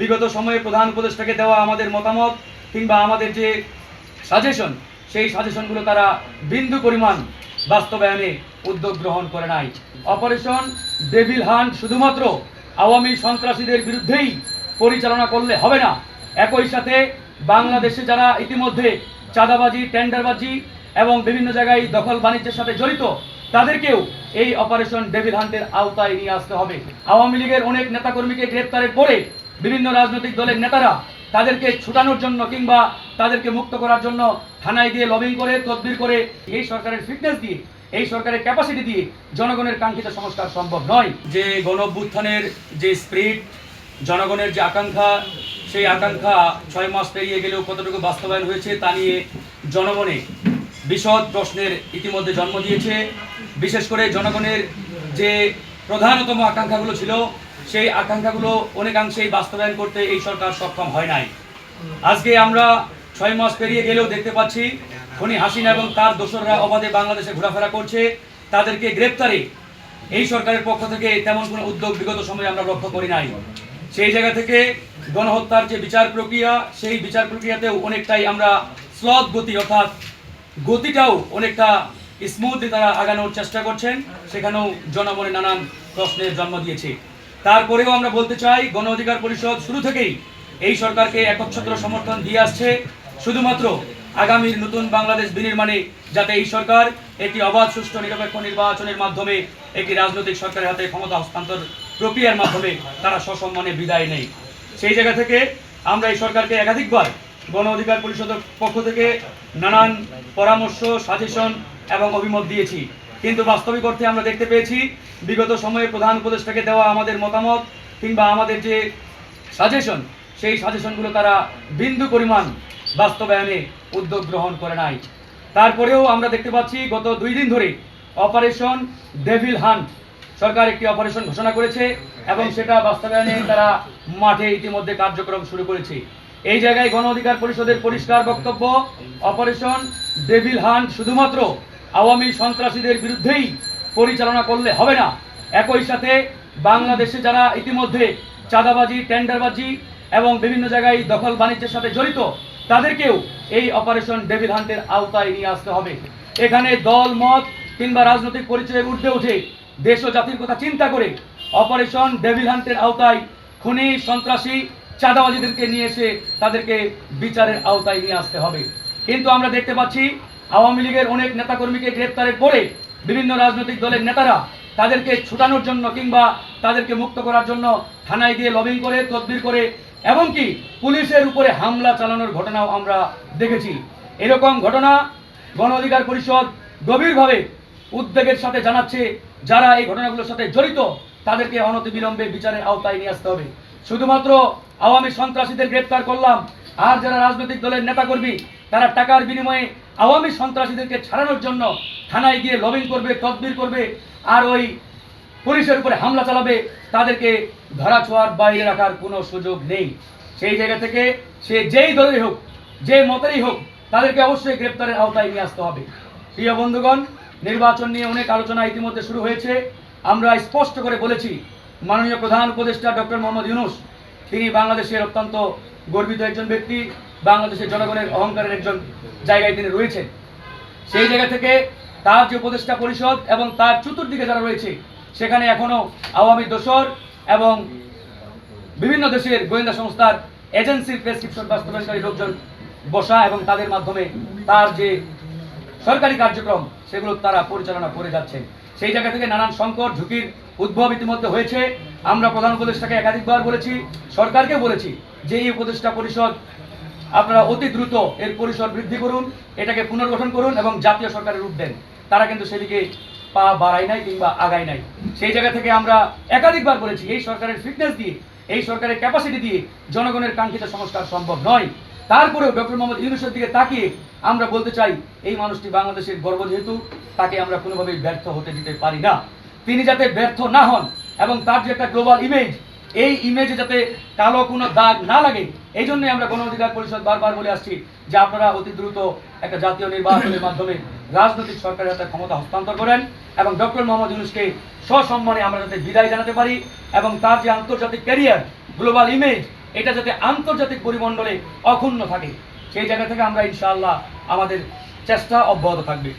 বিগত সময়ে প্রধান উপদেষ্টাকে দেওয়া আমাদের মতামত কিংবা আমাদের যে সাজেশন সেই সাজেশনগুলো তারা বিন্দু পরিমাণ বাস্তবায়নে উদ্যোগ গ্রহণ করে নাই। অপারেশন ডেভিল হান্ট শুধুমাত্র আওয়ামী সন্ত্রাসীদের বিরুদ্ধেই পরিচালনা করলে হবে না। একই সাথে বাংলাদেশে যারা ইতিমধ্যে চাঁদাবাজি, টেন্ডারবাজি এবং বিভিন্ন জায়গায় দখল বাণিজ্যের সাথে জড়িত, তাদেরকেও এই অপারেশন ডেভিল হান্টের আওতায় নিয়ে আসতে হবে। আওয়ামী লীগের অনেক নেতাকর্মীকে গ্রেপ্তারের পরে বিভিন্ন রাজনৈতিক দলের নেতারা তাদেরকে ছুটানোর জন্য কিংবা তাদেরকে মুক্ত করার জন্য থানায় গিয়ে লবিং করে, তদবির করে এই সরকারের ফিটনেস দিয়ে, এই সরকারের ক্যাপাসিটি দিয়ে জনগণের কাঙ্ক্ষিত সংস্কার সম্ভব নয়। যে গণঅভ্যুত্থানের যে স্প্রিট জনগণের যে আকাঙ্ক্ষা, সেই আকাঙ্ক্ষা ছয় মাস পেরিয়ে গেলেও কতটুকু বাস্তবায়ন হয়েছে তা নিয়ে জনগণে বিশদ প্রশ্নের ইতিমধ্যে জন্ম দিয়েছে। বিশেষ করে জনগণের যে প্রধানতম আকাঙ্ক্ষাগুলো ছিল সেই আকাঙ্ক্ষাগুলো অনেকাংশেই বাস্তবায়ন করতে এই সরকার সক্ষম হয় নাই। আজকে আমরা ছয় মাস পেরিয়ে গেলেও দেখতে পাচ্ছি খনি হাসিনা এবং তার দোসররা অবাধে বাংলাদেশে ঘোরাফেরা করছে। তাদেরকে গ্রেপ্তারে এই সরকারের পক্ষ থেকে তেমন কোনো উদ্যোগ বিগত সময়ে আমরা লক্ষ্য করি নাই। সেই জায়গা থেকে গণহত্যার যে বিচার প্রক্রিয়া, সেই বিচার প্রক্রিয়াতেও অনেকটাই আমরা স্লথ গতি অর্থাৎ গতিটাও অনেকটা স্মুথলি তারা আগানোর চেষ্টা করছেন। সেখানেও জনমনে নানান প্রশ্নের জন্ম দিয়েছে। তারপরেও আমরা বলতে চাই, গণ অধিকার পরিষদ শুরু থেকেই এই সরকারকে একচ্ছত্র সমর্থন দিয়ে আসছে। শুধুমাত্র আগামীর নতুন বাংলাদেশ বিনির্মাণে যাতে এই সরকার একটি অবাধ, সুষ্ঠু, নিরপেক্ষ নির্বাচনের মাধ্যমে একটি রাজনৈতিক সরকারের হাতে ক্ষমতা হস্তান্তর প্রক্রিয়ার মাধ্যমে তারা সসম্মানে বিদায় নেই সেই জায়গা থেকে আমরা এই সরকারকে একাধিকবার গণ অধিকার পরিষদের পক্ষ থেকে নানান পরামর্শ, সাজেশন এবং অভিমত দিয়েছি। কিন্তু বাস্তবিক অর্থে আমরা দেখতে পেয়েছি, বিগত সময়ে প্রধান উপদেষ্টাকে দেওয়া আমাদের মতামত কিংবা আমাদের যে সাজেশন সেই সাজেশনগুলো তারা বিন্দু পরিমাণ বাস্তবায়নে উদ্যোগ গ্রহণ করে নাই। তারপরেও আমরা দেখতে পাচ্ছি, গত দুই দিন ধরে অপারেশন ডেভিল হান্ট সরকার একটি অপারেশন ঘোষণা করেছে এবং সেটা বাস্তবায়নে তারা মাঠে ইতিমধ্যে কার্যক্রম শুরু করেছে। এই জায়গায় গণ অধিকার পরিষদের পরিষ্কার বক্তব্য অপারেশন ডেভিল হান্ট শুধুমাত্র আওয়ামী সন্ত্রাসীদের বিরুদ্ধেই পরিচালনা করলে হবে না। একই সাথে বাংলাদেশে যারা ইতিমধ্যে চাঁদাবাজি, টেন্ডারবাজি এবং বিভিন্ন জায়গায় দখল বাণিজ্যের সাথে জড়িত, তাদেরকেও এই অপারেশন ডেভিল হান্টের আওতায় নিয়ে আসতে হবে। এখানে দল, মত কিংবা রাজনৈতিক পরিচয়ের ঊর্ধ্বে উঠে দেশ ও জাতির কথা চিন্তা করে অপারেশন ডেভিল হান্টের আওতায় খুনি, সন্ত্রাসী, চাঁদাবাজিদেরকে নিয়ে এসে তাদেরকে বিচারের আওতায় নিয়ে আসতে হবে। কিন্তু আমরা দেখতে পাচ্ছি আওয়ামী লীগের অনেক নেতাকর্মীকে গ্রেপ্তারের পরে বিভিন্ন রাজনৈতিক দলের নেতারা তাদেরকে ছুটানোর জন্য কিংবা তাদেরকে মুক্ত করার জন্য থানায় গিয়ে লবিং করে, তদবির করে, এমনকি পুলিশের উপরে হামলা চালানোর ঘটনাও আমরা দেখেছি। এরকম ঘটনা গণ অধিকার পরিষদ গভীরভাবে উদ্বেগের সাথে জানাচ্ছে, যারা এই ঘটনাগুলোর সাথে জড়িত, তাদেরকে অনতিবিলম্বে বিচারের আওতায় নিয়ে আসতে হবে। শুধুমাত্র আওয়ামী সন্ত্রাসীদের গ্রেপ্তার করলাম, আর যারা রাজনৈতিক দলের নেতাকর্মী তারা টাকার বিনিময়ে আওয়ামী সন্ত্রাসীদেরকে ছাড়ানোর জন্য থানায় গিয়ে লবিং করবে, তদবির করবে, আর ওই পুলিশের উপরে হামলা চালাবে, তাদেরকে ধরা ছোঁয়ার বাইরে রাখার কোনো সুযোগ নেই। সেই জায়গা থেকে সে যেই দলেরই হোক, যে মতেরই হোক, তাদেরকে অবশ্যই গ্রেপ্তারের আওতায় নিয়ে আসতে হবে। প্রিয় বন্ধুগণ, নির্বাচন নিয়ে অনেক আলোচনা ইতিমধ্যে শুরু হয়েছে। আমরা স্পষ্ট করে বলেছি, মাননীয় প্রধান উপদেষ্টা ডক্টর মোহাম্মদ ইউনুস, তিনি বাংলাদেশের অত্যন্ত গর্বিত একজন ব্যক্তি। বাংলাদেশের জনগণের অহংকারের একজন জায়গায় তিনি রয়েছেন। সেই জায়গা থেকে তার যে উপদেষ্টা পরিষদ এবং তার চতুর্দিকে যারা রয়েছে, সেখানে এখনও আওয়ামী দোসর এবং বিভিন্ন দেশের গোয়েন্দা সংস্থার এজেন্সির প্রেসক্রিপশন বাস্তবায়নকারী লোকজন বসা এবং তাদের মাধ্যমে তার যে সরকারি কার্যক্রম, সেগুলো তারা পরিচালনা করে যাচ্ছেন। সেই জায়গা থেকে নানান সংকট, ঝুঁকির উদ্ভব ইতিমধ্যে হয়েছে। আমরা প্রধান উপদেষ্টাকে একাধিকবার বলেছি সরকারকে বলেছি যে এই উপদেষ্টা পরিষদ আপনারা অতি দ্রুত এর পরিসর বৃদ্ধি করুন, এটাকে পুনর্গঠন করুন এবং জাতীয় সরকারের রূপ দেন। তারা কিন্তু সেদিকে পা বাড়ায় নাই কিংবা আগায় নাই। সেই জায়গা থেকে আমরা একাধিকবার বলেছি, এই সরকারের ফিটনেস দিয়ে, এই সরকারের ক্যাপাসিটি দিয়ে জনগণের কাঙ্ক্ষিত সংস্কার সম্ভব নয়। তারপরেও ডক্টর মোহাম্মদ ইউনুসের দিকে তাকিয়ে আমরা বলতে চাই, এই মানুষটি বাংলাদেশের গর্ব যেহেতু তাকে আমরা কোনোভাবেই ব্যর্থ হতে দিতে পারি না। তিনি যাতে ব্যর্থ না হন এবং তার যে একটা গ্লোবাল ইমেজ এই ইমেজে যাতে কালো কোনো দাগ না লাগে, এই জন্যই আমরা গণ অধিকার পরিষদ বারবার বলে আসছি যে আপনারা অতি দ্রুত একটা জাতীয় নির্বাচনের মাধ্যমে রাজনৈতিক সরকারের হাতে ক্ষমতা হস্তান্তর করেন এবং ডক্টর মোহাম্মদ ইউনুসকে সসম্মানে আমরা যাতে বিদায় জানাতে পারি এবং তার যে আন্তর্জাতিক ক্যারিয়ার গ্লোবাল ইমেজ এটা যাতে আন্তর্জাতিক পরিমণ্ডলে অক্ষুণ্ণ থাকে, সেই জায়গা থেকে আমরা ইনশাআল্লাহ আমাদের চেষ্টা অব্যাহত থাকবে।